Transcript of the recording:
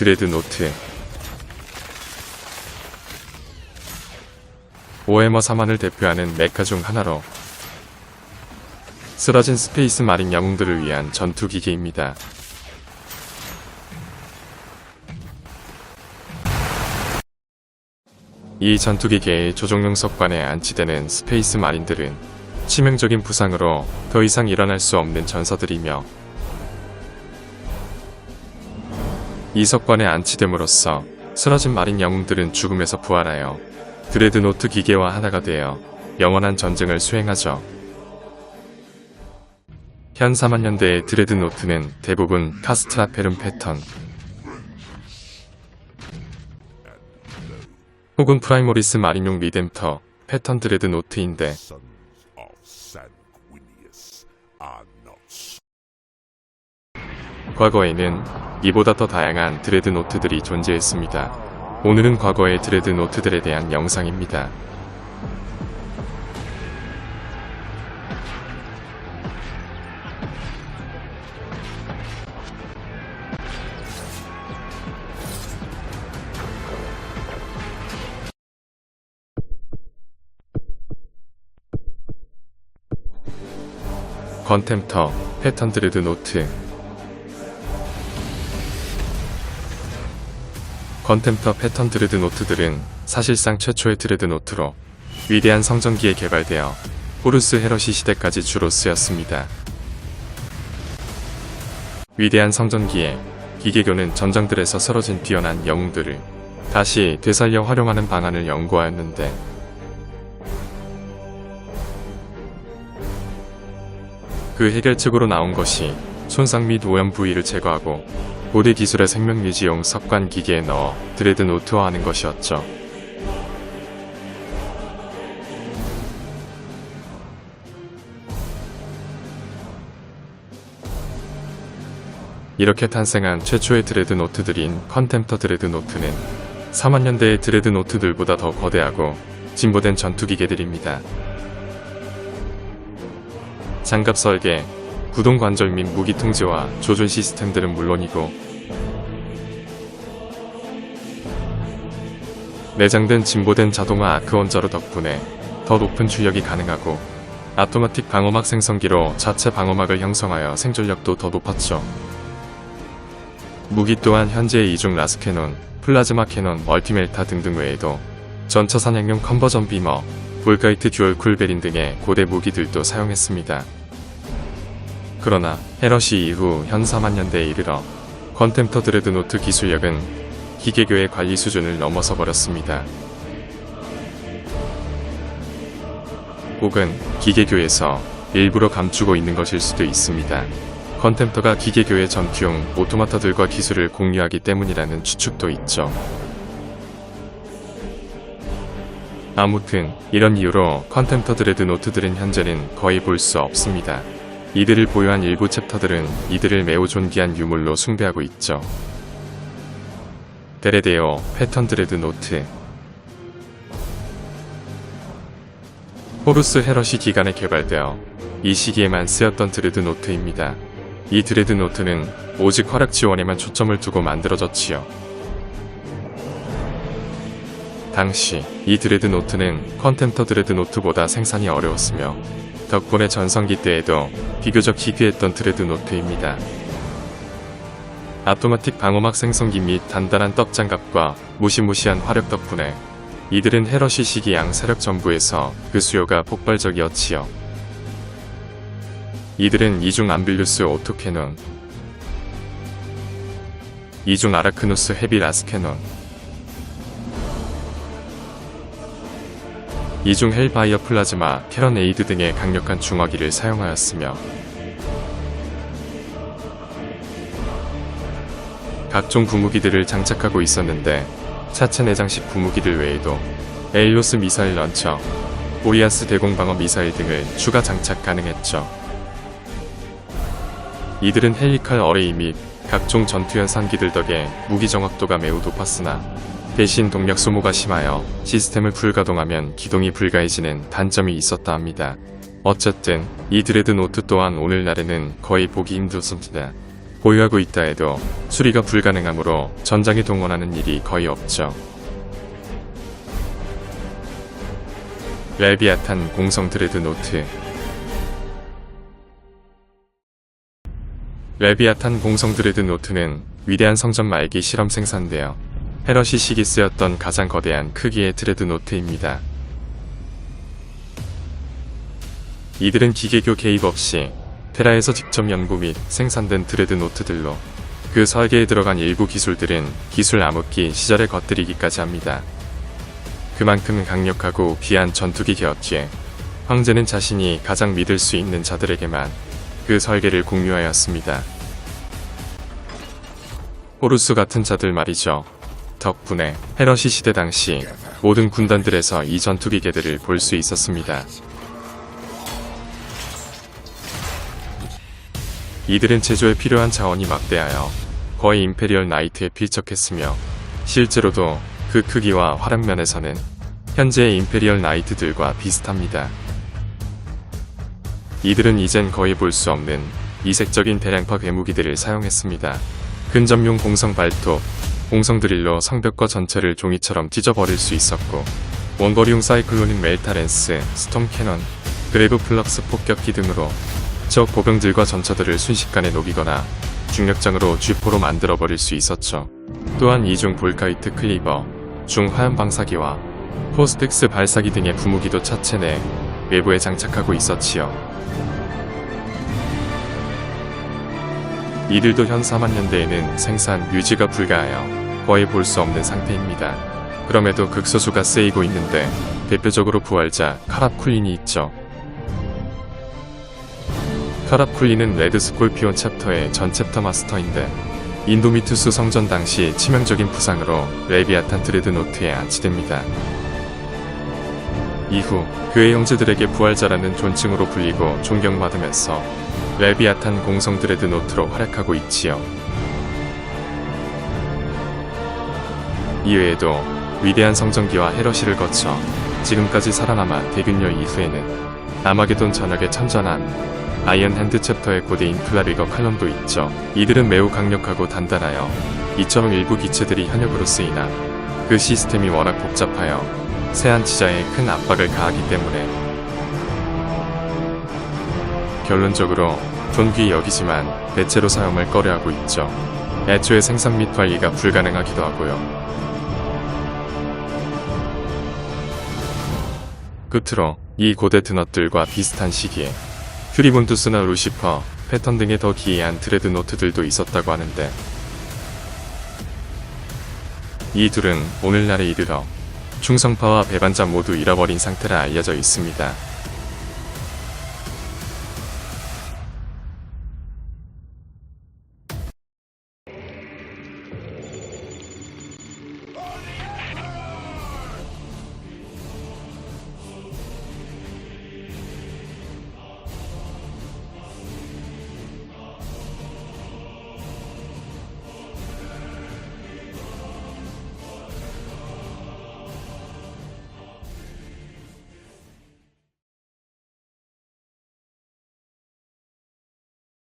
드레드 노트 오해머 3만을 대표하는 메카 중 하나로 쓰러진 스페이스 마린 영웅들을 위한 전투기계입니다. 이 전투기계의 조종용 석관에 안치되는 스페이스 마린들은 치명적인 부상으로 더 이상 일어날 수 없는 전사들이며 이 석관에 안치됨으로써 쓰러진 마린 영웅들은 죽음에서 부활하여 드레드노트 기계와 하나가 되어 영원한 전쟁을 수행하죠. 현 4만년대의 드레드노트는 대부분 카스트라페름 패턴 혹은 프라이모리스 마린용 리뎀터 패턴 드레드노트인데 과거에는 이보다 더 다양한 드레드노트들이 존재했습니다. 오늘은 과거의 드레드노트들에 대한 영상입니다. 컨템터 패턴 드레드 노트 컨템터 패턴 드레드 노트들은 사실상 최초의 드레드 노트로 위대한 성전기에 개발되어 호루스 헤러시 시대까지 주로 쓰였습니다. 위대한 성전기에 기계교는 전장들에서 쓰러진 뛰어난 영웅들을 다시 되살려 활용하는 방안을 연구하였는데 그 해결책으로 나온 것이 손상 및 오염 부위를 제거하고 고대 기술의 생명 유지용 석관 기계에 넣어 드레드노트화하는 것이었죠. 이렇게 탄생한 최초의 드레드노트들인 컨템터 드레드노트는 4만년대의 드레드노트들보다 더 거대하고 진보된 전투기계들입니다. 장갑 설계, 구동 관절 및 무기 통제와 조준 시스템들은 물론이고 내장된 진보된 자동화 아크 원자로 덕분에 더 높은 출력이 가능하고 아토마틱 방어막 생성기로 자체 방어막을 형성하여 생존력도 더 높았죠. 무기 또한 현재의 이중 라스캐논, 플라즈마 캐논, 멀티멜타 등등 외에도 전차 사냥용 컨버전 비머, 볼가이트 듀얼 쿨베린 등의 고대 무기들도 사용했습니다. 그러나 헤러시 이후 현 4만년대에 이르러 컨템터 드레드노트 기술력은 기계교의 관리 수준을 넘어서 버렸습니다. 혹은 기계교에서 일부러 감추고 있는 것일 수도 있습니다. 컨템터가 기계교의 전투용 오토마타들과 기술을 공유하기 때문이라는 추측도 있죠. 아무튼 이런 이유로 컨템터 드레드 노트들은 현재는 거의 볼 수 없습니다. 이들을 보유한 일부 챕터들은 이들을 매우 존귀한 유물로 숭배하고 있죠. 데레데오 패턴 드레드 노트 호루스 헤러시 기간에 개발되어 이 시기에만 쓰였던 드레드 노트입니다. 이 드레드 노트는 오직 활약 지원에만 초점을 두고 만들어졌지요. 당시 이 드레드 노트는 컨템터 드레드 노트보다 생산이 어려웠으며 덕분에 전성기 때에도 비교적 희귀했던 드레드 노트입니다. 아토마틱 방어막 생성기 및 단단한 떡장갑과 무시무시한 화력 덕분에 이들은 헤러시 시기 양 세력 전부에서 그 수요가 폭발적이었지요. 이들은 이중 암빌루스 오토캐논, 이중 아라크누스 헤비 라스캐논, 이중 헬바이어 플라즈마 캐런 에이드 등의 강력한 중화기를 사용하였으며 각종 부무기들을 장착하고 있었는데 차체 내장식 부무기들 외에도 에일로스 미사일 런처, 보리아스 대공방어 미사일 등을 추가 장착 가능했죠. 이들은 헬리칼 어레이 및 각종 전투연 산기들 덕에 무기 정확도가 매우 높았으나 대신 동력 소모가 심하여 시스템을 불가동하면 기동이 불가해지는 단점이 있었다 합니다. 어쨌든 이 드레드 노트 또한 오늘날에는 거의 보기 힘들습니다. 보유하고 있다 해도 수리가 불가능하므로 전장에 동원하는 일이 거의 없죠. 레비아탄 공성 드레드 노트 레비아탄 공성 드레드 노트는 위대한 성전 말기 실험 생산되어 헤럿이 시기 쓰였던 가장 거대한 크기의 드레드 노트입니다. 이들은 기계교 개입 없이 테라에서 직접 연구 및 생산된 드레드 노트들로 그 설계에 들어간 일부 기술들은 기술 암흑기 시절에 겉들이기까지 합니다. 그만큼 강력하고 귀한 전투기계였기에 황제는 자신이 가장 믿을 수 있는 자들에게만 그 설계를 공유하였습니다. 호루스 같은 자들 말이죠. 덕분에 헤러시 시대 당시 모든 군단들에서 이 전투 기계들을 볼 수 있었습니다. 이들은 제조에 필요한 자원이 막대하여 거의 임페리얼 나이트에 필적했으며 실제로도 그 크기와 활약 면에서는 현재의 임페리얼 나이트들과 비슷합니다. 이들은 이젠 거의 볼 수 없는 이색적인 대량파 괴무기들을 사용했습니다. 근접용 공성 발톱, 공성 드릴로 성벽과 전체를 종이처럼 찢어버릴 수 있었고 원거리용 사이클로닉 멜타 렌스, 스톰 캐논, 그레브 플럭스 폭격기 등으로 적 보병들과 전차들을 순식간에 녹이거나 중력장으로 쥐포로 만들어버릴 수 있었죠. 또한 이중 볼카이트 클리버, 중화염 방사기와 포스텍스 발사기 등의 부무기도 차체 내 외부에 장착하고 있었지요. 이들도 현 4만년대에는 생산, 유지가 불가하여 거의 볼 수 없는 상태입니다. 그럼에도 극소수가 쓰이고 있는데 대표적으로 부활자 카랍쿨린이 있죠. 카랍쿨린은 레드 스콜피온 챕터의 전 챕터 마스터인데 인도미투스 성전 당시 치명적인 부상으로 레비아탄 드레드노트에 안치됩니다. 이후 그의 형제들에게 부활자라는 존칭으로 불리고 존경받으면서 레비아탄 공성 드레드 노트로 활약하고 있지요. 이외에도 위대한 성전기와 헤러시를 거쳐 지금까지 살아남아 대균열 이후에는 아마게돈 전역에 천전한 아이언 핸드 챕터의 고대인 플라리거 칼럼도 있죠. 이들은 매우 강력하고 단단하여 이처럼 일부 기체들이 현역으로 쓰이나 그 시스템이 워낙 복잡하여 세한 지자에 큰 압박을 가하기 때문에 결론적으로 존귀 여기지만 대체로 사용을 꺼려하고 있죠. 애초에 생산 및 관리가 불가능하기도 하고요. 끝으로 이 고대 드넛들과 비슷한 시기에 퓨리본투스나 루시퍼, 패턴 등의 더 기이한 드레드 노트들도 있었다고 하는데 이 둘은 오늘날에 이르러 충성파와 배반자 모두 잃어버린 상태라 알려져 있습니다.